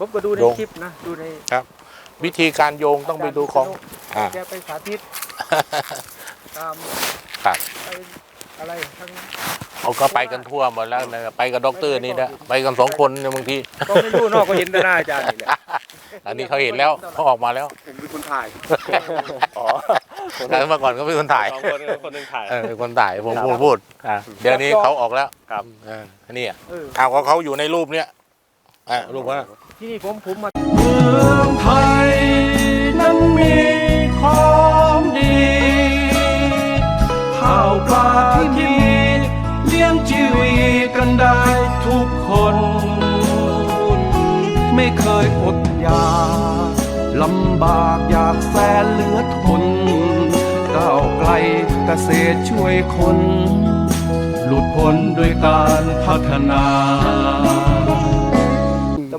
ผมก็ดูในโยง คลิปนะ ดูในวิธีการโยงต้องไปดูของ อ่า แกไปสาธิตตามครับ ไปอะไรทั้งเขาก็ไปกันทั่วหมดแล้วนะไปกับด็อกเตอร์นี่นะไปกันสองคนเนี่ยบางที ก็ไม่รู้นอกก็เห็นแต่หน้าอาจารย์นี่แหละอันนี้เขาเห็นแล้วเขาออกมาแล้วผมเป็นคนถ่าย อ๋อแต่เมื่อก่อนเขาเป็นคนถ่ายสองคนคนหนึ่งถ่าย เออเป็นคนถ่ายผมพูดพูดอะเดี๋ยวนี้เขาออกแล้วครับ เอออันนี้อะเออ เอาเขาเขาอยู่ในรูปเนี้ยอะรูปว่า ที่นี่ผมผมมาเมืองไทยนั้นมีของดีข้าวปลาที่มีเลี้ยงชีวิตกันได้ทุกคน ไม่เคยอดอยากลำบากอยากแสนเหลือทนก้าวไกลเกษตรช่วยคน หลุดพ้นด้วยการพัฒนา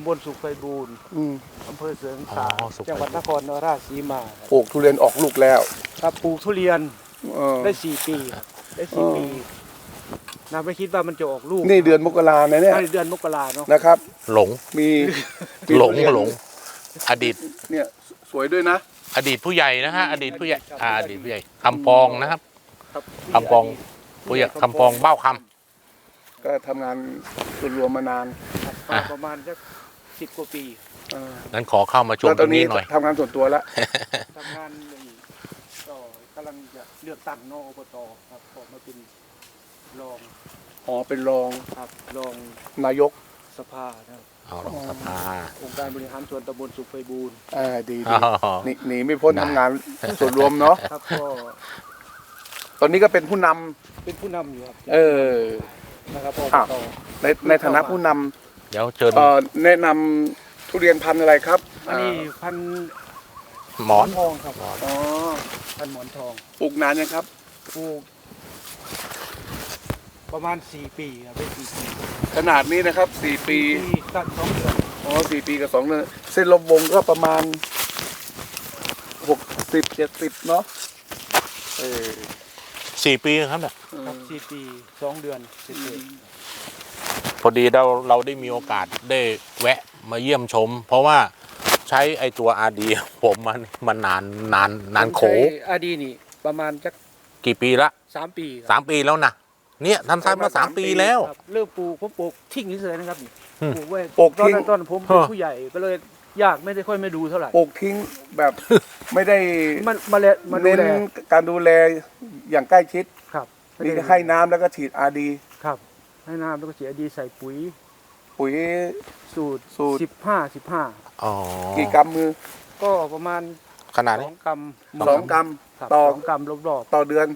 ำบลสุขไฟบูรณ์อืมอำเภอเสริงอ๋สางอสุขจังหวัดนครราชสีมาปลูกทุเรียนออกลูกแล้วครับปลูกทุเรียนเออ ได้สี่ปีครับได้สี่อ๋อ ปีนะไม่คิดว่ามันจะออกลูกนี่เดือนมกราเนี่ยเนี่ยใช่เดือนมกราเนาะนะครับ หลงมีมีหลงทุเรียนหลง อดีต เนี่ยสวยด้วยนะ อดีตผู้ใหญ่นะฮะ อดีตผู้ใหญ่อ่าอดีตผู้ใหญ่คำปองนะครับครับคำปองผู้ใหญ่คำปองเบ้าคก็ทำงานส่วนรวมมานานครับอะประมาณสัก สิบกว่าปีเออำงั้นขอเข้ามาชมแล้วตตรอนงนี้นี้หน่อย ทำงานส่วนตัวแล้ว ทำงานในก็กำลังจะเลือกตั้งนอกอบตครับออกมาเป็นรองอ๋อ เป็นรองครับรองนายกสภานะครับเอาลงสภาองค์การบริหารส่วนตำบลสุขไฟบูรณ์อ่าดีอ๋ดีอหนีหนีไม่พ้นได้ทำงานส่วนรวมเนาะ ครับ ก็ตอนนี้ก็เป็นผู้นำเป็นผู้นำอยู่ครับเออ นะครับอบอ้าว ตในในฐานะผู้นำ เดี๋ยวเชิญเอ่อแนะนำทุเรียนพันธุ์อะไรครับอันนี้าพันธุ์หมอน ทองครับอ๋อพันธุ์หมอนทองปลูกนานยังครับ ปลูกประมาณสี่ปีครับได้สี่ปีขนาดนี้นะครับสี่ปีปีตัดสองเดือนอ๋อสี่ปีกับสองเดือนเส้นรอบวงก็ประมาณหกสิบเจ็ดสิบเนาะเออสี่ปีครับเนี่ย ครับสี่ปีสองเดือนสิบเอ็ดพ อดีเราเราได้มีโอกาสได้แวะมาเยี่ยมชม เพราะว่าใช้ไอตัวอาดีผมมันมันนานนานนานโขผมใช้อาดีนี่ประมาณจักกี่ปีละสามปีครับสามปีแล้วนะเนี่ยทำทำมาสามปีแล้วครับเริ่มปลูกผมปลูกทิ้งเฉยๆนะครับนี่อืมปลูกไว้ปลูกตอนทิ้งนั้นตอนผมเป็นฮะผู้ใหญ่ก็เลยยากไม่ได้ค่อยไม่ดูเท่าไหร่ปลูกทิ้งแบบไม่ได้มันมาเลยมาดูเน้นแลการดูแลอย่างใกล้ชิดครับไม่นี่ได้ให้น้ำแล้วก็ฉีดอาดีครับ ให้น้ำแล้วก็เสียดีใส่ปุ๋ย ปุ๋ย สูตรสูตร สิบห้าสิบห้าอ๋อกี่กรัมมือก็ประมาณขนาดสนี้องกรัมสองกรัม ครับต่อ สองกรัมรอบต่อเดือน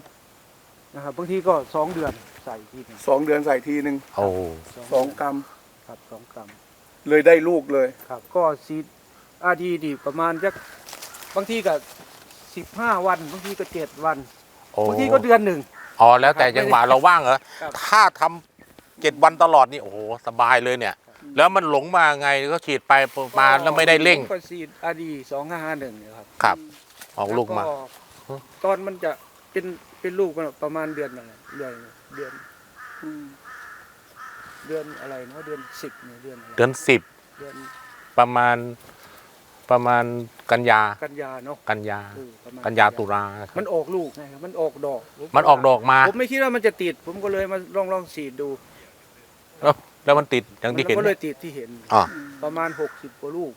ๆนะครับบางทีก็สองเดือนใส่ทีหนึงสองเดือนใส่ทีหนึ่งโอ้สองกรัมครับสองกรัมเลยได้ลูกเลย ครับ ก็ซีดอาดีดีประมาณจักบางทีก็สิบห้าวันบางทีก็เจ็ดวันโอ้บางทีก็เดือนหนึ่ง อ๋อแล้วแต่จังหวะเราว่างเหรอครับ ถ้าทำ เจ็ดวันตลอดนี่โอ้โหสบายเลยเนี่ย แล้วมันหลงมาไงก็ฉีดไปมาแล้วไม่ได้เร่งก็ซีดอาดีสองห้าห้าหนึ่งครับครับ ออกลูกมาแวตอนมันจะเป็นเป็นลูกมันประมาณเดือนอะไรเดือนเดือนเดือนอะไรเนาะเดือนสิบเนี่ยเดือนอะไรเดือนสิบเดือนประมาณประมาณกันยากันยาเนาะกันยาเออประมณกันยาตุลาครับมันออกลูกไงครับมันออกดอก มันออกดอกมา ผมไม่คิดว่ามันจะติด ผมก็เลยมาลองลองสีดดู แล้วแล้วมันติดอย่างที่เห็น มันก็เลยติดที่เห็นอ๋อประมาณหกสิบกว่าลูก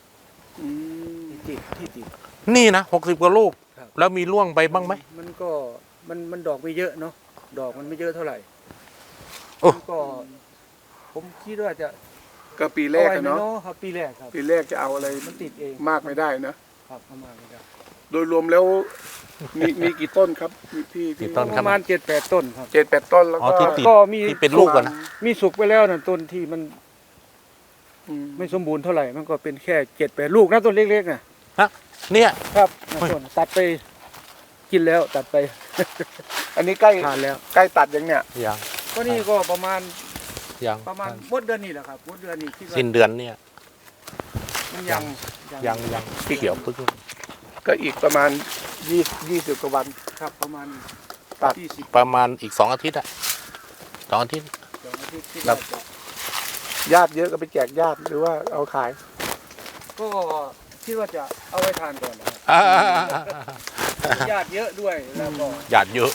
ที่ติดที่ติด นี่นะหกสิบกว่าลูก ครับ แล้วมีร่วงไปบ้างไหม มันก็มันมันดอกไม่เยอะเนาะดอกมันไม่เยอะเท่าไหร่โอ้ มันก็ ผมคิดว่าจะก็ปีแรกเอาอะไว้ไหมเนาะเนาะครับปีแรกครับ ปีแรกจะเอาอะไรมันติดเองมากไม่ได้นะครับประมาณนี้ครับ โดยรวมแล้วมีมีกี่ต้นครับมีที่ที่กี่ต้นประมาณเจ็ดแปดต้นครับ เจ็ดแปดต้นแล้วอ๋อก็ที่ติด ก็มีที่เป็นลูกอะนะ มีสุกไปแล้วนะต้นที่มันอืมไม่สมบูรณ์เท่าไหร่ มันก็เป็นแค่เจ็ดแปดลูกนะต้นเล็กๆนะเนี่ย ครับเฮ้ยต้นตัดไปกินแล้วตัดไปอันนี้ใกล้ทานแล้ว ใกล้ตัดยังเนี่ย ยังก็นี่ก็ประมาณยังประมาณหมดเดือนนี้แหละครับหมดเดือนนี้คิดว่าสิ้นเดือนเนี่ย มันยังยังยังพี่เขียวพึ่ง ก็อีกประมาณยี่ยี่สิบกว่าวันครับ ประมาณตัดยี่สิบประมาณอีกสองอาทิตย์อะสองอาทิตย์ สองอาทิตย์ที่ครับเราจะญาติเยอะก็ไปแจกญาติหรือว่าเอาขาย ก็คิดว่าจะเอาไว้ทานก่อนนะครับอ่าญาติเยอะด้วยแล้วก็หยาดเยอะ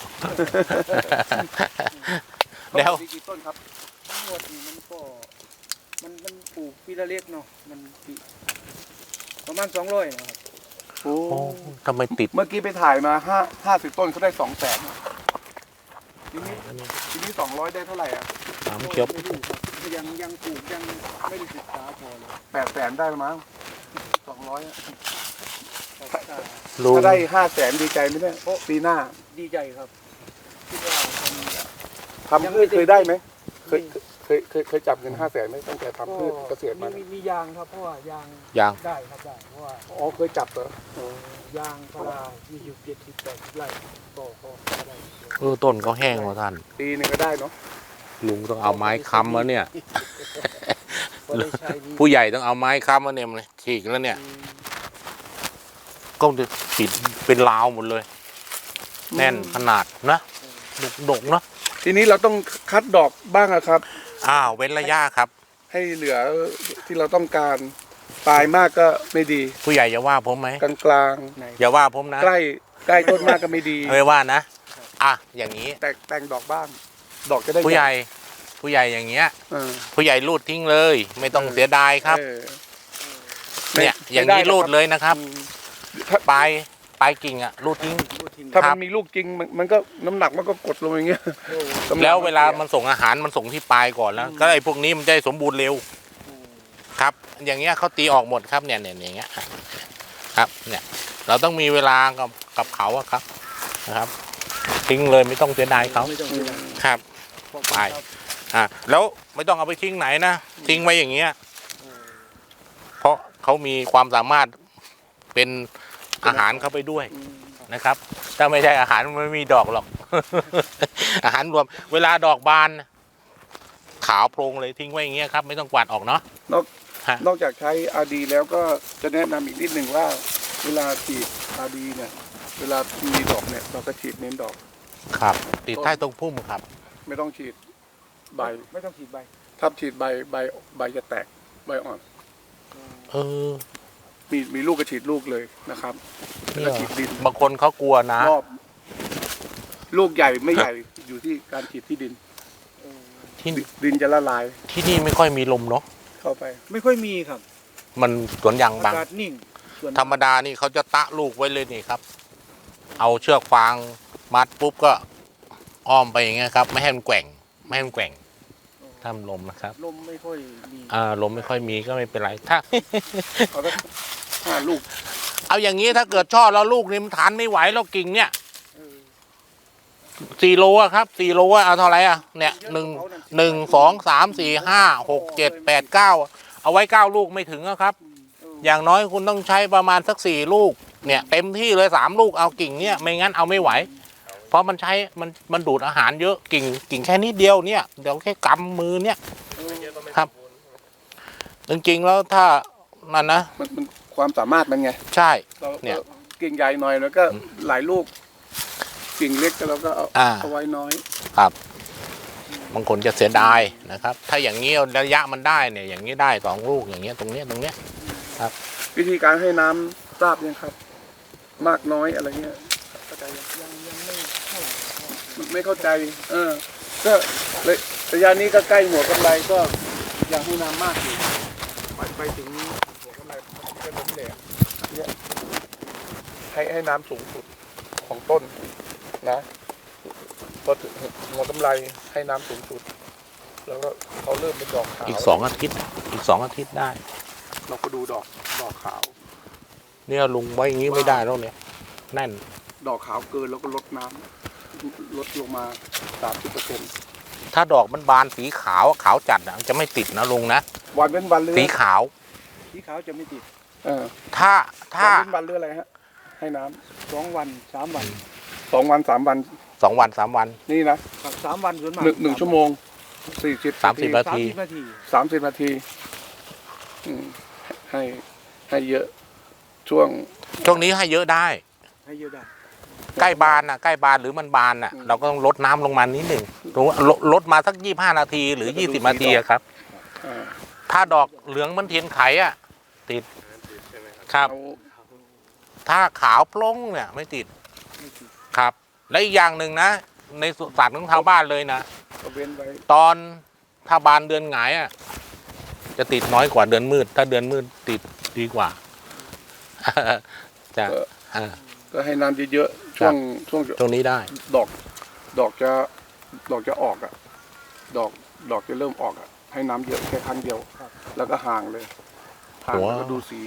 แล้ว มีกี่ต้นครับทั้งหมดนี่มันก็มันมันปลูกปีละเล็กเนาะมันปีประมาณสองร้อยนะครับ โอ้โอ้ทำไมติดเมื่อกี้ไปถ่ายมาห้าห้าสิบต้นเขาได้สองแสนทีนี้ทีนี้สองร้อยได้เท่าไหร่อะน้ำเขียวไม่รู้ครับยังยังปลูกยังไม่ได้ศึกษาพอเลยแปดแสนได้มั้งสองร้อยแต่ก็ลุงถ้าได้ห้าแสนดีใจไหมเนี่ยปีหน้าดีใจครับคิดว่ามันทำพืชเคยได้ไหมเคยเค ยเคยเคยจับเงินห้าแสนไหมตั้งแต่ทำพืชเกษตรมามีมียางครับเพราะว่ายางยาง ได้ครับได้เพราะว่าอ๋อเคยจับเหรอยางพารามีอยู่เจ็ดสิบแปดไร่ก็ก็ได้เออต้นเขาแห้งว่ะท่าน ปีหนึงก็ได้เนาะลุงต้องเอาไม้ค้ำแล้วเนี่ย ก็ได้ใช้นี่ผู้ใหญ่ต้องเอาไม้ค้ำแล้วเนี่ยมันฉีกแล้วเนี่ยก็จะติดเป็นราวหมดเลย แน่นขนาดนะดกดกๆเนาะทีนี้เราต้องคัดดอกบ้างอะครับ อ้าวเว้นระยะครับ ให้เหลือที่เราต้องการปลายมากก็ไม่ดี ผู้ใหญ่จะว่าผมไหมกลางกลางไหนอย่าว่าผมนะๆใกล้ใกล้ต้นมากก็ไม่ดีไม่ว่านะอะอย่างนี้แต่แต่งดอกบ้าง ดอกจะได้ผู้ใหญ่ ผู้ใหญ่อย่างเงี้ยเออผู้ใหญ่รูดทิ้งเลย ไม่ต้องเสียดายครับเออเนี่ยไม่อย่างไม่นี้ได้หรอกรูดเลยนะครับอืมถ้าปลาย ปลายกิ่งอะรูดทิ้งพูดทิ้ง ถ้าครัมับ นมีลูกจริงมันมันก็น้ำหนักมันก็กดลงอย่างเงี้ยโอ้น้ำหนักแล้วเวลาสียมันส่งอาหารมันส่งที่ปลายก่อนแล้ว ก็ไอ้พวกนี้มันจะได้สมบูรณ์เร็วครับ อย่างเงี้ยเขาตีออกหมดครับเนี่ยเนี่ยอย่างเงี้ยครับ เนี่ย เราต้องมีเวลากับกับเขาอะครับนะครับ ทิ้งเลยไม่ต้องเสียดายเขาไม่ต้องเสียดายครับขอบคุณไปครับอ่าแล้วไม่ต้องเอาไปทิ้งไหนนะทิ้งไว้อย่างเงี้ยเออเพราะเขามีความสามารถเป็น อาหารเข้าไปด้วยอืมนะครับ ถ้าไม่ใช่อาหารมันไม่มีดอกหรอก อาหารรวม เวลาดอกบาน ขาวโพลงเลยทิ้งไว้อย่างเงี้ยครับ ไม่ต้องกวาดออกเนาะนอกฮะ นอกจากใช้อาดีแล้วก็จะแนะนำอีกนิดหนึ่งว่า เวลาฉีดอาดีเนี่ยเวลามีดอกเนี่ยเราก็ฉีดเน้นดอก ครับ ติดใต้ตรงพุ่มครับ ไม่ต้องฉีดใบ ไม่ต้องฉีดใบ ถ้าฉีดใบใบใบจะแตกใบอ่อน เออ มีมีลูกก็ฉีดลูกเลยนะครับเนี่แล้วยฉีดดินบางคนเขากลัวนะ รอบ ลูกใหญ่ไม่ใหญ่อยู่ที่การฉีดที่ดินเออที่ดิดินจะละลายที่นี่ไม่ค่อยมีลมเนาะเข้าไป ไม่ค่อยมีครับ มันสวนยางอาบางกาศนิ่งส่วนธรรมดานี่เขาจะตะลูกไว้เลยนี่ครับ เอาเชือกฟางมัดปุ๊บก็อ้อมไปอย่างเงี้ยครับ ไม่ให้มันแกว่ง ไม่ให้มันแกว่งทำลมนะครับ ลมไม่ค่อยมีอ่าลมไม่ค่อยมีก็ไม่เป็นไรถ้า เอาสัก ห้าลูกเอาอย่างนี้ถ้าเกิดช่อแล้วลูกนี่มันทานไม่ไหวแล้วกิ่งเนี่ยเออสี่โลอะครับสี่โลอะเอาเท่าไหร่อะเนี่ยหนึ่งหนึ่งสองสามสี่ห้าหกเจ็ดแปดเก้าเอาไว้เก้าลูกไม่ถึงอะครับ อย่างน้อยคุณต้องใช้ประมาณสักสี่ลูก เนี่ยเต็มที่เลยสามลูกเอากิ่งเนี่ยไม่งั้นเอาไม่ไหว เพราะมันใช้มันมันดูดอาหารเยอะกิ่งกิ่งแค่นิดเดียวเนี่ยเดี๋ยวแค่กำมือเนี่ยครับ จริงๆแล้วถ้านั่นนะมันมัน ความสามารถมันไงใช่ เราเนี่ยเรากิ่งใหญ่หน่อยแล้วก็หลายลูก กิ่งเล็กก็เราก็เอาอ่า เอาไว้น้อยบางคนจะเสียดายนะครับ ถ้าอย่างนี้ระยะมันได้เนี่ย อย่างนี้ได้สองลูกอย่างเงี้ยตรงเนี้ยตรงเนี้ยวิธีการให้น้ำทราบยังครับ มากน้อยอะไรเงี้ยเข้าใจยังยังยังไม่เท่าไหร่มันไม่เข้าใจเออ ก็เลยระยะนี้ก็ใกล้หัวกำไรก็ยังให้น้ำมากอยู่ไปไปถึงหัวกำไรมันก็ล้มเหลวเนี่ย ให้ให้น้ำสูงสุดของต้นนะพอถึงหัวกำไรให้น้ำสูงสุด แล้วก็เขาเริ่มเป็นดอกขาวอีกสองอาทิตย์ อีกสองอาทิตย์ได้ เราก็ดูดอกดอกขาว เนี่ยลุงไว้อย่างนี้ไม่ได้แล้วเนี่ยแน่น ดอกขาวเกินแล้วก็ลดน้ำลดลงมาสามสิบเปอร์เซ็นต์ถ้าดอกมันบานสีขาวขาวจัดอะมันจะไม่ติดนะลุงนะ วันเป็นวันเรือสีขาวสีขาวจะไม่ติดเออถ้าถ้าวันเป็นวันเรืออะไรฮะ ให้น้ำสองวันสามวันสองวันสามวันสองวันสามวัน นี่นะครับสามวันส่วนมากหนึ่งหนึ่งชั่วโมงสี่สิบสามสิบนาทีสามสิบนาทีสามสิบนาทีอืมให้ให้เยอะช่วง ช่วงนี้ให้เยอะได้ ให้เยอะได้ใกล้บานน่ะใกล้บานหรือมันบานน่ะ เราก็ต้องลดน้ำลงมานิดหนึ่งลดลดลดมาสักยี่ห้านาทีหรือยี่สิบนาทีอะครับอ่าถ้าดอกเหลืองเหมันเทียนไขอะ ติดใช่ไหมครับครับเอา ถ้าขาวโปล้งเนี่ยไม่ติดครับ และอีกอย่างหนึ่งนะ ในศาสตร์ของชาวบ้านเลยนะก็เว้นไว้ตอนถ้าบานเดือนหงายอะจะติดน้อยกว่าเดือนมืด ถ้าเดือนมืดติดดีกว่าจะเออก็ให้น้ำเยอะๆช่วงช่วงตรงนี้ได้ ดอก ดอกจะดอกจะออกอะ ดอกดอกจะเริ่มออกอะ ให้น้ำเยอะแค่ครั้งเดียว แล้วก็ห่างเลยห่างแล้วก็ดูสี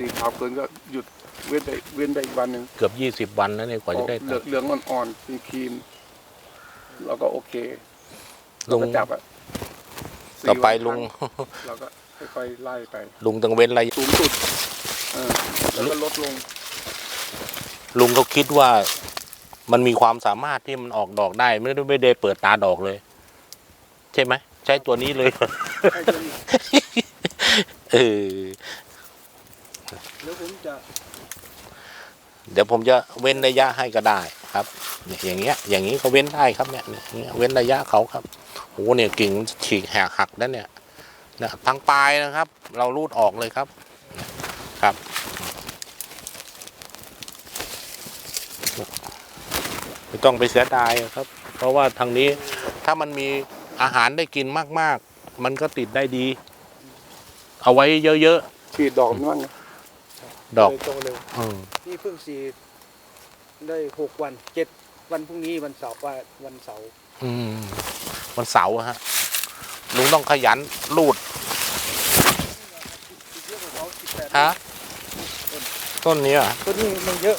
สีขาวเกินก็หยุดเว้นได้เว้นได้อีกวันหนึ่งเกือบยี่สิบวันแล้วเนี่ยกว่าจะได้เหลืตัอดงเหลืองอ่อนๆเป็นครีมแล้วก็โอเคลุงก็จับอะสี่ต่อไปวันลุง ครั้เราก็ค่อยๆไล่ไป ลุงต้องเว้นอะไรสูงสุดเออแล้วก็ลดลงลุงเขาคิดว่า มันมีความสามารถที่มันออกดอกได้ ไม่ได้ไม่ได้เปิดตาดอกเลย ใช่ไหมใช้ตัวนี้เลย ให้ตัวนี้เออ แล้วผมจะเดี๋ยวผมจะเว้นระยะให้ก็ได้ครับเนี่ยอย่างเงี้ยอย่างนี้ก็เว้นได้ครับเนี่ยเนี่ยอย่างเงี้ยเว้นระยะเขาครับโอ้เนี่ยกิ่งฉีกแหกหักแล้วเนี่ยเนี่ยทางปลายนะครับ เรารูดออกเลยครับครับไม่ต้องไปเสียดายอะครับ เพราะว่าทางนี้ถ้ามันมีอาหารได้กินมาก ๆ มันก็ติดได้ดี เอาไว้เยอะฉีดดอกมันบ้างนะๆ ดอกเลยโตเร็วอืมนี่เพิ่งสีดได้หกวันเจ็ดวันพรุ่งนี้วันเสาร์ว่าวันเสาร์อืมวันเสาร์อะฮะ ลุงต้องขยันรูดเยอะกว่าเขาสิบแปดฮะต้นนี้อะตัวนี้มันเยอะ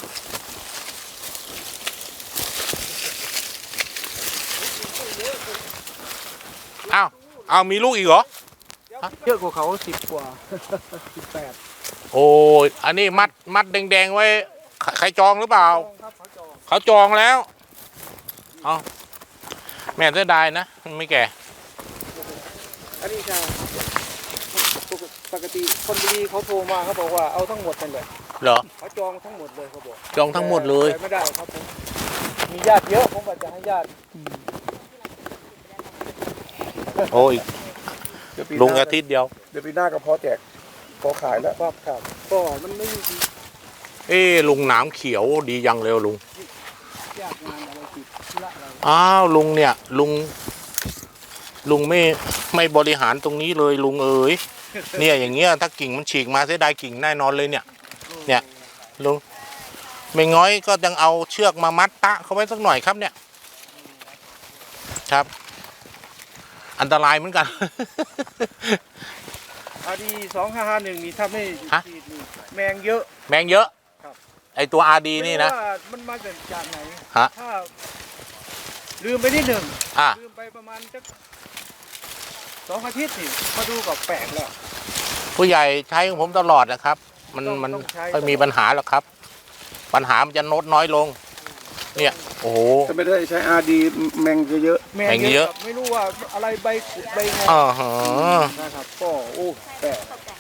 อ้าวอ้าวมีลูกอีกเหรอ เยอะกว่าเขาสิบกว่า สิบแปด โอ้ยอันนี้มัดมัดแดงๆไว้ใครใครจองหรือเปล่า ครับเขาจองเขาจองแล้ว เอาแม่เสียดายนะมันไม่แก่ อันนี้จะปกติคนบุรีเขาโทรมาเขาบอกว่าเอาทั้งหมดนั่นแหละเหรอ เขาจองทั้งหมดเลยเขาบอกจองทั้งหมดเลย แต่ไม่ได้ครับผมมีญาติเยอะผมก็จะให้ญาติโอ้ยเดี๋ยวปีหลุงน้าอาทิตย์เดียว เดี๋ยวปีหน้าก็พอแจก พอขายแล้วครับครับก็มันไม่มีเอ้ลุงหนามเขียวดียังเร็วลุงญาติงานอะไรติดธุระอะไรอ้าวลุงเนี่ยลุง ลุงไม่ไม่บริหารตรงนี้เลยลุงเอ๋ยเนี่ยอย่างเงี้ยถ้ากิ่งมันฉีกมาเสียดายกิ่งแน่นอนเลยเนี่ย เนี่ยลุงไม่ง้อยก็ยังเอาเชือกมามัดตะเขาไว้สักหน่อยครับเนี่ย ครับ อันตรายเหมือนกัน อาดีสองห้าห้าหนึ่งนี่ถ้าไม่ฮะ ฉีดนี่แมงเยอะ แมงเยอะ ครับ ไอตัวอาดีนี่นะ ไม่รู้ว่ามันมาจากไหน ฮะ ถ้า ลืมไปนิดหนึ่ง อะ ลืมไปประมาณจักสองอาทิตย์นี่มาดูกับแปลกแล้ว ผู้ใหญ่ใช้ของผมตลอดนะครับ มันต้องมันต้องใช้ ไม่มีปัญหาหรอกครับ ปัญหามันจะลดน้อยลง เนี่ย โอ้โหถ้าไม่ได้ใช้อาดีแมงเยอะแมแมงงเยเยอะอะครับไม่รู้ว่าอะไรใบขุดใบไงอ๋อฮะนะครับก็โอ้แปลก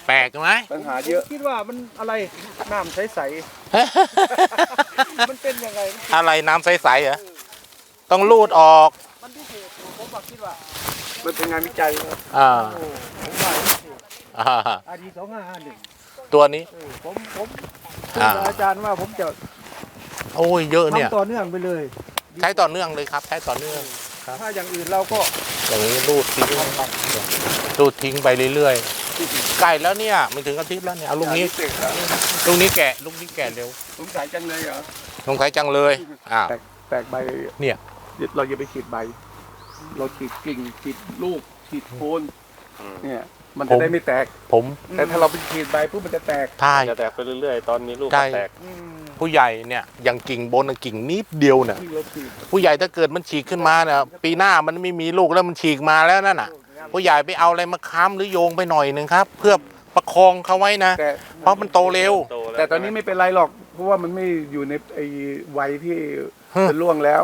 แปลกไหมๆปัญหาเยอะผมคิดว่ามันอะไรน้ำใสๆมันเป็นยังไงมันอะไรน้ำใสๆเหรอ ต้องรูดออก มันพิเศษอยู่ผมว่าคิดว่ามันเป็นงานวิจัยครับอ่าโอ้ผมว่าพิเศษอ่าอาดีสองห้าห้าหนึ่งตัวนี้ เออผมผมอ่าคุยกับอาจารย์ว่าผมจะ โอ้ยเยอะเนี่ยทำต่อเนื่องไปเลย ใช้ต่อเนื่องเลยครับ ใช้ต่อเนื่องครับ ถ้าอย่างอื่นเราก็อย่างนี้รูดทิ้งรูดทิ้งไปเรื่อยๆใกล้แล้วเนี่ยไม่ถึงอาทิตย์แล้วเนี่ยเอาลูกนี้เสกแล้วลูกนี้แกะลูกนี้แกะเร็วสงสัยจังเลยเหรอสงสัยจังเลยอ้าวแตกแตกใบเนี่ยเราอย่าไปฉีดใบ เราฉีดกิ่งฉีดลูกฉีดโคนเนี่ย มันจะได้ไม่แตก ผมแต่ถ้าเราไปฉีดใบปุ๊บมันจะแตกถ้าจะแตกไปเรื่อยๆ ตอนมีลูกใช่ก็แตกอืมผู้ใหญ่เนี่ยอย่างกิ่งบนน่ะกิ่งนิดเดียวเนี่ยที่เราฉีดผู้ใหญ่ถ้าเกิดมันฉีกขึ้นมาเนี่ยปีหน้ามันไม่มีลูกแล้วมันฉีกมาแล้วนั่นน่ะ ผู้ใหญ่ไปเอาอะไรมาค้ำหรือโยงไปหน่อยหนึ่งครับ เพื่อประคองเขาไว้นะแต่เพราะมันโตเร็วโตแล้วแต่ตอนนี้ไม่เป็นไรหรอก เพราะว่ามันไม่อยู่ในไอ้วัยที่ฮะจะล่วงแล้ว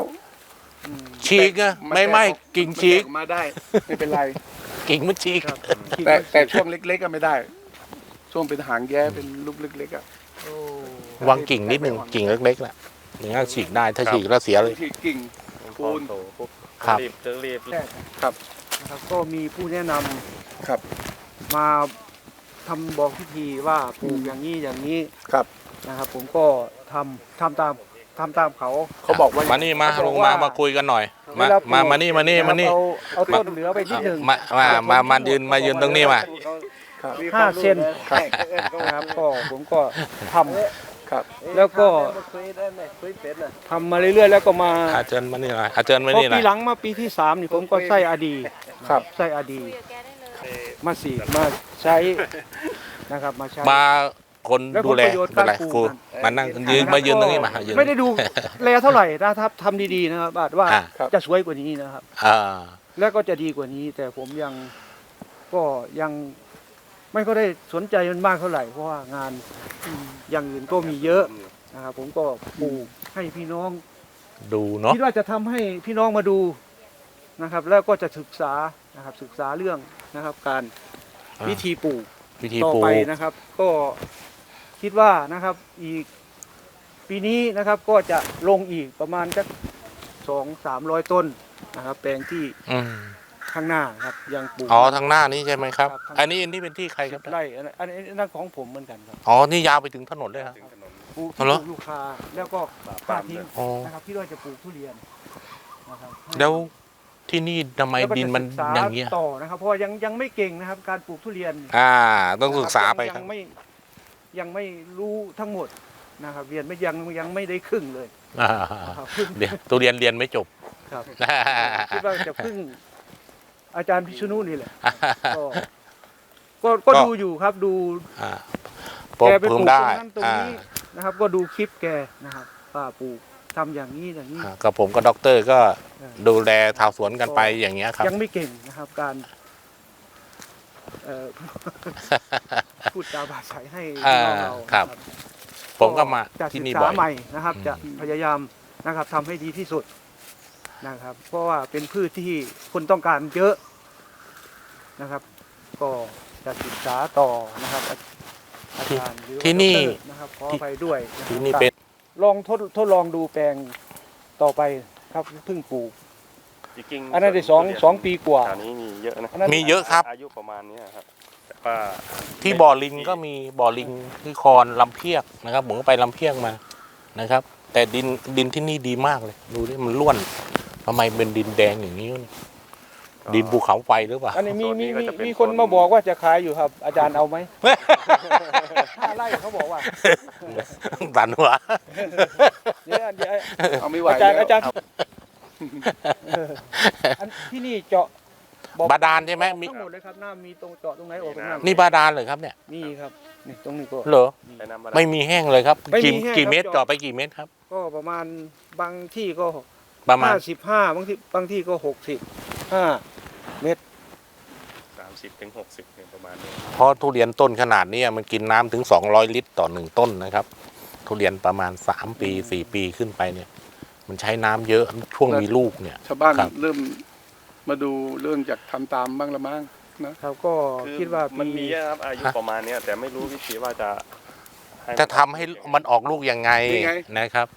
ฉีกอะนไม่ไม่แตออกิ่งฉีกมันแตออมาได้ไม่เป็นไร กิ่งมันฉีก แต่แต่ช่วงเล็กๆก็ไม่ได้ ช่วงเป็นหางแย้เป็นลูกเล็กๆอะโอ้วางกิ่งนิดหนึ่งกิ่งเล็กๆแหละอย่างนั้นฉีกได้ถ้าฉีกแล้วเสียเลยฉีดกิ่งพอโตปุ๊บครับ รีบจะรีบแรกครับ นะครับก็มีผู้แนะนำครับ มาททำบอกพิธีว่าปลูกอย่างนี้อย่างนี้ครับ นะครับ ผมก็ทำทำตาม ทำตามเขา เขาบอกว่ามานี่มาเขาบลอกงว่ามามาคุยกันหน่อย มาเวลปลูกมามานี่มานี่มานี่ เอาเอาต้นเหลือไปนิดหนึ่งมามามามายืนมายืนตรงนี้มา ครับ ห้าเซนครับนะครับก็ผมก็ทำ ครับ แล้วก็ทำมาเรื่อยๆ แล้วก็มาอาเจิญมานี่หน่อยอาเจิญมาพอนี่หน่ปีอย หลังมาปีที่สามนี่ผมก็ใส่อดีครับ ใส่อดี มาสีดมาใช้นะครับมาใช้มา คนแล้วดูแลผลประโยชน์เป็นไรการปลูกครูนั่น มานั่งยืนมายืนตรงนี้มายืน ไม่ได้ดูแลเท่าไหร่นะถ้าทำดีๆนะครับอาจว่าอ่า ครับ จะสวยกว่านี้นะครับ อ่าแล้วก็จะดีกว่านี้ แต่ผมยังก็ยังไม่ก็ได้สนใจมันมากเท่าไหร่เพราะว่างานอย่างอื่นก็มีเยอะนะครับผมก็ปลูกให้พี่น้องดูเนาะคิดว่าจะทำให้พี่น้องมาดูนะครับ แล้วก็จะศึกษานะครับศึกษาเรื่องนะครับ การอ่าวิธีปลูก วิธีต่อปลูไปกนะครับ ก็ คิดว่านะครับอีกปีนี้นะครับก็จะลงอีกประมาณสักสองสามร้อยต้นนะครับ แปลงที่อืมข้างหน้าครับยังปลูก อ๋อทางหน้านี้ใช่ไหมครับ ครับอันนี้อันนี้เป็นที่ใครครับไร่อันนั้นอันนี้นั่นของผมเหมือนกันครับอ๋อนี่ยาวไปถึงถนนเลยครับปลูกอ๋อเหรอที่ปลูกลูกค้าแล้วก็ค่าทิ้งอ๋อนะครับที่ว่าจะปลูกทุเรียนนะครับให้แล้วที่นี่ทำไมแล้วก็ดินจะมันศึกษาอย่างเงี้ยต่อนะครับเพราะว่ายังยังไม่เก่งนะครับ การปลูกทุเรียนอ่า ต้องศึกษาไปคยัรับ งไม่ ยังไม่รู้ทั้งหมดนะครับเรียนไม่ยังยังไม่ได้ครึ่งเลยอ่านะครับครึ่งเดี๋ยวตัวเรียนเรียนไม่จบ ครับ คิดว่าจะพึ่งอาจารย์พิษณุนี่แหละก็ก็ก็ก็ ดูอยู่ครับดูอ่าแกไปปเพิ่ลูมกตรได้งนั้นตรงอ่านี้นะครับ ก็ดูคลิปแกนะครับป้าปลูกทำอย่างนี้อย่างนี้อ่ากับผมกับด็อกเตอร์ก็เออดูแลชาวสวนกันไปอย่างเงี้ยครับ ยังไม่เก่งนะครับ การเอ่อ พูดจาบาดใสให้พี่น้องเราอ่าครับนะผมก็มาจะที่ศึกนี่ษาบ่อย ใหม่นะครับอืมจะพยายามนะครับทำให้ดีที่สุดนะครับ เพราะว่าเป็นพืชที่คนต้องการเยอะนะครับ ก็จะศึกษาต่อนะครับอาอาจารย์หรือว่าที่นี่ ดรนะครับขออภัยด้วยะครับที่นี่เป็น ลองทดทดลองดูแปลงต่อไปครับเพิ่งปลูก จริงๆอันนั้นได้สองสองปีกว่าแถวนี้มีเยอะนะอันนั้นมีเยอะครับ อายุประมาณเนี้ยครับแต่ว่าที่บ่อลิงก็มีบ่อลิงที่คอนลำเพียกนะครับผมก็ไปลำเพียกมานะครับ แต่ดินดินที่นี่ดีมากเลย ดูดิมันล้วนทำไมเป็นดินแดงอย่างนี้วะเนี่ยดินภูเขาไฟหรือเปล่า อันนี้มีมีมีมีคนมาบอกว่าจะขายอยู่ครับ อาจารย์เอาไหม ห้าไร่เขาบอกว่าตันหัว เดี๋ยวเดี๋ยวเอาไม่ไหวอาจารย์แล้ว อาจารย์เอออัน ที่นี่เจาะบ่อบาดาลใช่ไหมมีทั้งหมดเลยครับน้ำมีตรงเจาะตรงไหนออกตรงนั้นนี่บาดาลเลยครับเนี่ยนี่ครับนี่ตรงนี้ก็เหรอใช้น้ำบาดาลไม่มีแห้งเลยครับไม่มีกี่แห้งกี่ครับเมตรเจาะเจาะไปกี่เมตรครับ ก็ประมาณบางที่ก็ประมาณห้าสิบห้าบางที่บางที่ก็หกสิบห้าสามสิบถึงหกสิบเนี่ยประมาณนี้เพราะทุเรียนต้นขนาดเนี้ยมันกินน้ำถึง200ลิตรต่อหนึ่งต้นนะครับ ทุเรียนประมาณ3ปี4ปีขึ้นไปเนี่ย มันใช้น้ำเยอะช่วงมีลูกเนี่ยชาวบ้านครับเริ่ม มาดูเรื่องจากทำตามบ้างละมั้งนะครับก็คือคิดว่ามันปีมีเยอะครับอายุประมาณเนี้ยแต่ไม่รู้วิธีว่าจะให้จะทำให้มันออกลูกยังไงนะครับ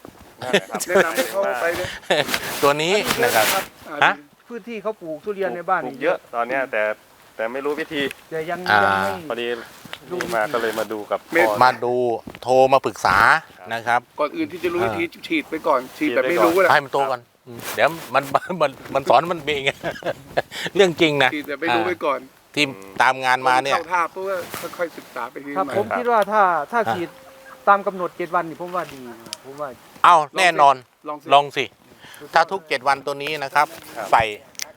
นั่นแหละครับแนะนำให้เขาไปเลยตัวนี้นะครับอ่าฮะพื้นที่เขาปลูกทุเรียนในบ้านปลูนี่กเยอะตอนเนี้ยแต่แต่ไม่รู้วิธีแต่ยังอ่ายังไม่พอดีนี่มาก็เลยมาดูกับเม็ดพ่อมาดูโทรมาปรึกษานะครับ ก่อนอื่นที่จะรู้วิธีฉีดไปก่อนฉีดฉีดแบบไปไม่ก่อนรู้แหละให้มันโตก่อนอืม เดี๋ยวมันมันมันมันสอนมันเองเรื่องจริงนะฉีดแบบไม่รู้ไว้ก่อนที่ตามงานมาเนี่ยเข้าท่าเพราะว่าค่อยๆศึกษาไปทีครับใหม่ผมคิดว่าถ้าถ้าขีดตามกำหนดเจ็ดวันนี่ผมว่าดีนะผมว่าเอ้าแน่นอนลองสิลองสิถ้าทุก7วันตัวนี้นะครับครับ ใส่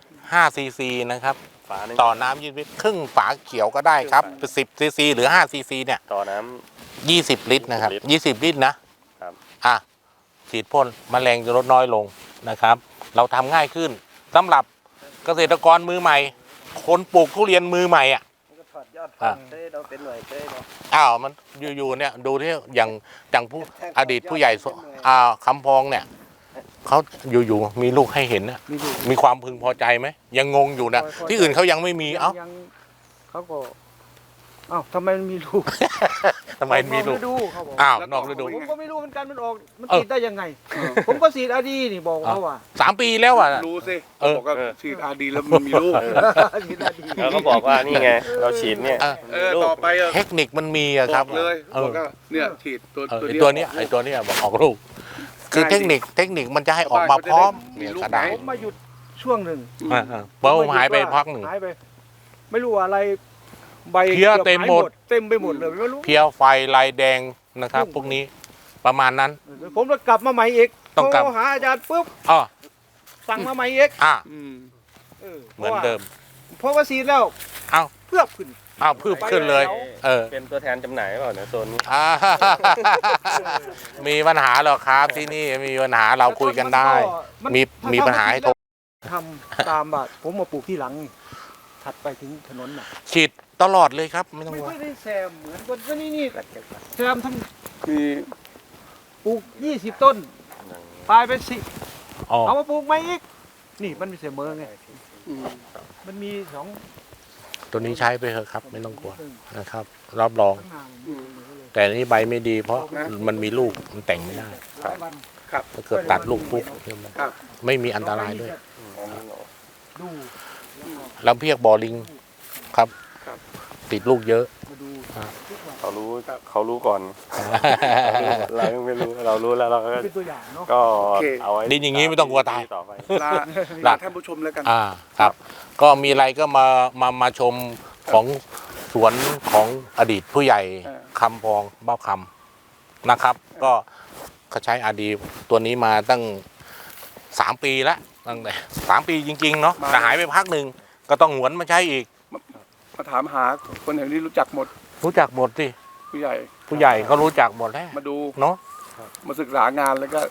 5ซีซีนะครับฝาหนึงต่อน้ำยืดวิตครึ่งฝาเขียวก็ได้ครับ10ซีซีหรือ5ซีซีเนี่ยต่อน้ำ20ลิตรนะครับลิตร20ลิตรนะครับอะฉีดพ่นแมลงจะลดน้อยลง นะครับ เราทำง่ายขึ้นสำหรับเกษตรกรมือใหม่ คนปลูกทุเรียนมือใหม่อะอะอ้าวมันอยู่ๆเนี่ยดูที่อย่างอย่างผู้อดีตผู้ใหญ่สอ่าคำพองเนี่ยเขาอยู่ๆมีลูกให้เห็นนะมีดูมีความพึงพอใจไหมยังงงอยู่นะพอพอที่อื่นเขายังไม่มีเอ้ายังเขาก็เอ้าทำไมมันมีลูกทำไมมีลูกนอกฤดูเขาบอกอ้าวแล้วนอกฤดู ผมก็ไม่รู้เหมือนกันมันออกมันเออติดได้ยังไง ผมก็สีดอาดีนี่บอกเขาว่าสามปีแล้วอะ รู้สิเออ บอกว่าฉีดอาดีแล้วมันมีลูกสีดอาดีแล้วก็บอกว่านี่ไง เราฉีดเนี่ยเออเออต่อไปอะเทคนิคมันมีอะครับบอกเลยเอบอกอว่าเนี่ยฉีดตัวเออตัวไอเนี้ยตัวเนี้ยไอตัวเนี้ยบอกออกลูก คือง่ายเทคนิคเทคนิคมันจะให้ออกมาพร้อมมีเนี่ยลูกกระดาษไหนผมมาหยุดช่วงหนึ่งอืมอ่าๆเพราะผมหายไปพักหนึ่ง หายไป ไม่รู้อะไร ใบเพี้ยกือบเต็มายหมดเต็มไปหมดเลยไม่รู้เพี้ยไฟลายแดงนะครับ พวกนี้ประมาณนั้น ผมก็กลับมาใหม่อีกต้องกลับ โทรหาอาจารย์ปุ๊บอ๋อสั่งมาใหม่อีกอะอืมเหมือนเดิม เพราะว่าสีดแล้วเอ้า เพื่อขึ้น อ้าวพืบขึ้นเลย เออเป็นตัวแทนจำหน่ายเปล่าเนี่ยโซนนี้ อ่ามีปัญหาหรอกครับที่นี่มีปัญหาเราคุยกันได้นมีมีปัญหาให้โทรทำตามบาทผมมาปลูกที่หลังนี่ถัดไปถึงถนนน่ะฉีด ตลอดเลยครับ ไม่ต้องไม่ว่าไม่ได้แซมเหมือนคนก็นี่นี่แซมทั้งมีปลูกยี่สิบต้นตายไปสิอ๋อเอามาปลูกใหม่อีกนี่มันมีเสมอไงอืมมันมีสองตัวนี้ใช้ไปเถอะครับ ไม่ต้องกลัวนะครับ รับรองข้างหน้าอืม แต่อันนี้ใบไม่ดี เพราะมันมีลูกมันแต่งไม่ได้หลายวันครับถ้าเกิดตัดลูกปุ๊บเนี่ยมันครับ ไม่มีอันตรายด้วย ดูแล้วเพียกบอลิงครับครับ ติดลูกเยอะมาดูอ่าทุกวันเขารู้เขารู้ก่อน เรายังไม่รู้เรารู้แล้วเราก็เป็นตัวอย่างเนาะ ก็โอเค เอาไว้ดินอย่างนี้ไม่ต้องกลัวตาย ต่อไปลาลาลาท่านผู้ชมแล้วกัน อ่าครับ ก็มีอะไรก็มามามาชมของสวนของอดีตผู้ใหญ่เออ คำพองบ้าคำนะครับ ก็เขาใช้อดีตัวนี้มาตั้งสามปีแล้วตั้งแต่สามปีจริง ๆ เนาะแต่หายไปพักหนึ่งก็ต้องหวนมาใช้อีก มาถามหาคนแถวนี้รู้จักหมด รู้จักหมดสิผู้ใหญ่ ผู้ใหญ่เขารู้จักหมดแล้วมาดูเนาะมาศึกษางานแล้วก็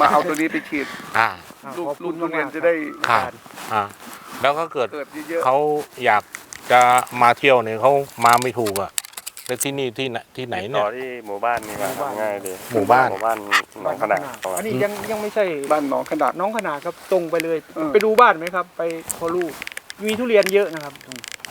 มาเอาตัวนี้ไปฉีดอ่าลูกขอบลูคุกณโรงเรียนมากๆจะได้ครับอ่าแล้วก็เกิดเกิดเยอะเขาอยากจะมาเที่ยวเนี่ยเขามาไม่ถูกอะแล้วที่นี่ที่ไหนที่ไหนเนี่ต่ยอที่หมู่บ้านนี่มาทำง่ายดีหมู่บ้านหมู่บ้านหนองขนาดประมาณอันนี้ยังยังไม่ใช่ๆบ้านหนองขนาดน้องขนาดครับตรงไปเลยเออไปดูบ้านไหมครับ ไปพอลูก มีทุเรียนเยอะนะครับ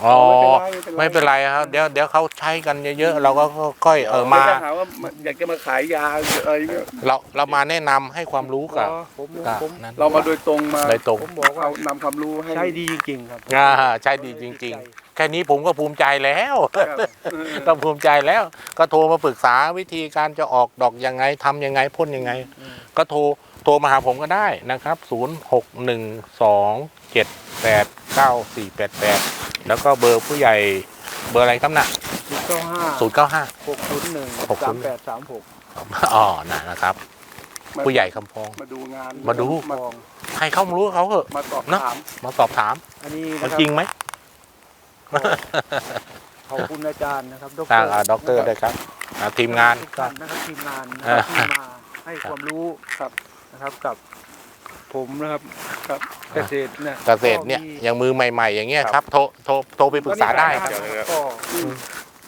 อ๋อไม่ไม่เป็เป็นนไรไรครับ เดี๋ยวเดี๋ยวเขาใช้กันเยอะๆ เราก็ค่อยๆเออมาดี๋ยวจะหาว่าอยากจะมาขายยาอะไรเงี้ยเราเรามาแนะนำให้ความรู้กับอ๋อผมกับผมนั้นเรามาโดยตรงมาโดยตรงผมบอกว่าเอานำความรู้ให้ใช้ดีจริงๆครับอ่าใช่ดีจริง ๆ แค่นี้ผมก็ภูมิใจแล้วครับเออต้องภูมิใจแล้ว ก็โทรมาปรึกษาวิธีการจะออกดอกยังไงทำยังไงพ่นยังไง ก็โทรโทรมาหาผมก็ได้นะครับ 0 6 1 2 7 8 9 4 8 8 แล้วก็เบอร์ผู้ใหญ่เบอร์อะไรครับน่ะศูนย์เก้าห้า095 หกศูนย์หนึ่งหกศูสามนย์แปดสามหกอ๋อน่ะนะครับ ผู้ใหญ่คำพอง มาดูงานมาดูมาใครเข้ามารู้เขาเหอะ มาสอบเนอะถาม มาสอบถามอันนี้มันนะครับจริงไหมขอบคุณอาจารย์นะครับดทางอ่าด็อกเตอร์ด้วยครับอ่าทีมงาน ทุกก็ท่านนะครับทีมงานนะครับที่มาให้ความรู้ครับนะครับกับ ผมนะครับครับเกษตรเนี่ยเกษตรเนี่ยก็มีอย่างมือใหม่ ๆ อย่างเงี้ยครับโทรโทรโทรไปปรึกษาได้ครับ ก็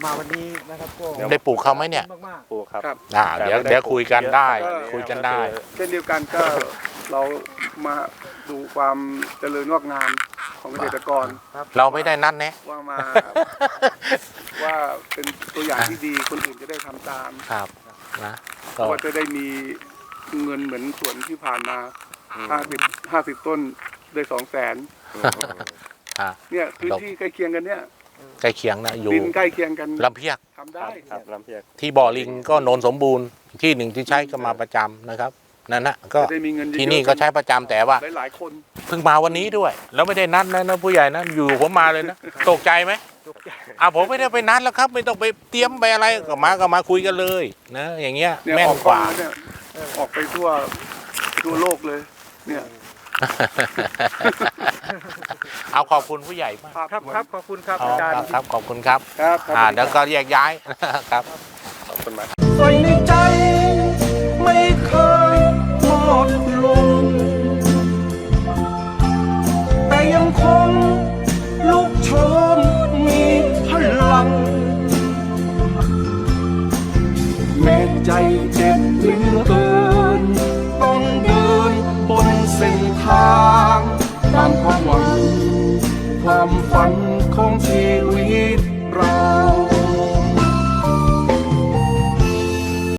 มาวันนี้นะครับก็ได้ปลูกเขาไหมเนี่ยมาก ปลูกครับ ครับอ่าเดี๋ยวเดี๋ยวคุยกันได้ก็คุยกันได้ เช่นเดียวกันก็เรามาดูความเจริญงอกงามของเกษตรกรเราไม่ได้นัดแนะ ว่ามา ว่าเป็นตัวอย่างที่ดีคนอื่นจะได้ทำตามครับนะเพก็ราะว่าจะได้มีเงินเหมือนสวนที่ผ่านมา ห้าสิบห้าสิบต้นได้สองแสนอ่าเนี่ยพื้นที่ใกล้เคียงกันเนี่ยใกล้เคียงนะอยู่ดินใกล้เคียงกันลำเพียกทำครัได้บครับลำเพียกที่บ่อลิงก็โนนสมบูรณ์ที่หนึ่งที่ใช้ก็มาประจำนะครับนั่นนะก็จะได้มีเงินเยอะๆที่นี่ก็ใช้ประจำแต่ว่าหลายๆคนเพิ่งมาวันนี้ด้วย แล้วไม่ได้นัดนะนะผู้ใหญ่นะอยู่ผมมาเลยนะตกใจไหมๆตกใจอ่าผมไม่ได้ไปนัดแล้วครับ ไม่ต้องไปเตรียมไปอะไรก็มาก็มาคุยกันเลยนะอย่างเงี้ยเนี่ยแม่อนอกกว่าล้องแล้วเนี่ยออกไปทั่วทั่วโลกเลย เนี่ย เอาขอบคุณผู้ใหญ่มากครับครับขอบคุณครับอาจารย์ครับขอบคุณครับครับเดี๋ยวก็แยกย้ายครับขอบคุณมากใส่ในใจไม่เคยหมดลงแต่ยังคง